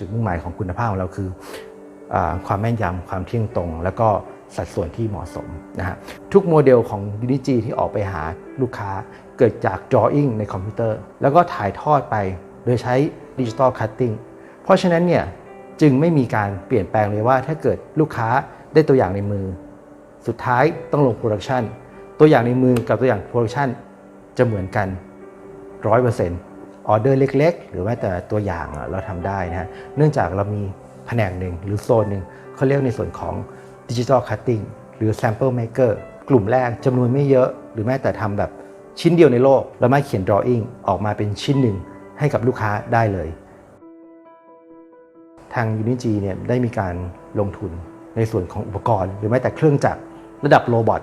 จุดมุ่งหมายของคุณภาพของเราคืออความแม่นยำความเที่ยงตรง แล้วก็สัดส่วนที่เหมาะสมนะฮะทุกโมเดลของ Unity ที่ออกไปหาลูกค้าเกิดจาก drawing ในคอมพิวเตอร์ แล้วก็ถ่ายทอดไปโดยใช้ดิจิ t a ลคัตติ้งเพราะฉะนั้นเนี่ยจึงไม่มีการเปลี่ยนแปลงเลยว่าถ้าเกิดลูกค้าได้ตัวอย่างในมือ สุดท้ายต้องลงโปรดักชันตัวอย่างในมือกับตัวอย่างโปรดักชันจะเหมือนกันร้ ออเดอร์เล็ก ๆ หรือว่าแต่ตัวอย่างเราทำได้นะฮะเนื่องจากเรามีแผนกหนึ่งหรือโซนหนึ่งเขาเรียกในส่วนของดิจิ t a ลคัตติ้งหรือ Sample Maker กลุ่มแรกจำนวนไม่เยอะ หรือแม้แต่ทำแบบชิ้นเดียวในโลก แล้วมาเขียน drawing ออกมาเป็นชิ้นหนึ่งให้กับลูกค้าได้เลย ทาง Unity เนี่ยได้มีการลงทุนในส่วนของอุปกรณ์ หรือแม้แต่เครื่องจักรระดับโรบอท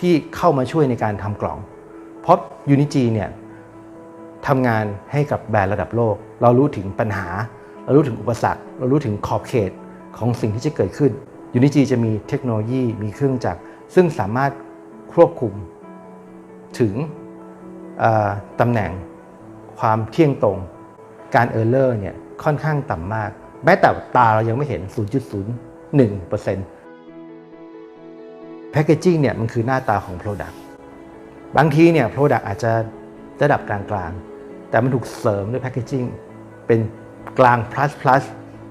ที่เข้ามาช่วยในการทำกล่อง เพราะ Unity เนี่ย ทำงานให้กับแบรนด์ระดับโลก เรารู้ถึงปัญหา เรารู้ถึงอุปสรรค เรารู้ถึงขอบเขตของสิ่งที่จะเกิดขึ้น Unity จะมีเทคโนโลยีมีเครื่องจักร ซึ่งสามารถควบคุมถึงตำแหน่งความเที่ยงตรง การเออร์เลอร์เนี่ยค่อนข้างต่ำมาก แม้แต่ตาเรายังไม่เห็น 0.01% Packaging เนี่ยมันคือหน้าตาของ Product บางทีเนี่ย Product อาจจะระดับกลางๆ แต่มันถูกเสริมด้วย Packaging เป็นกลาง plus plus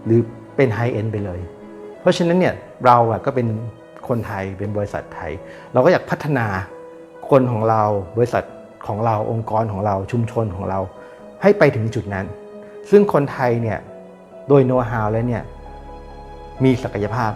หรือเป็น High End ไปเลย เพราะฉะนั้นเนี่ยเราอะก็เป็นคนไทยเป็นบริษัทไทย เราก็อยากพัฒนาคนของเราบริษัทของเราองค์กรของเราชุมชนของเรา ให้ไปถึงจุดนั้น ซึ่งคนไทยเนี่ยโดยโน้ตฮาวแล้วเนี่ยมีศักยภาพ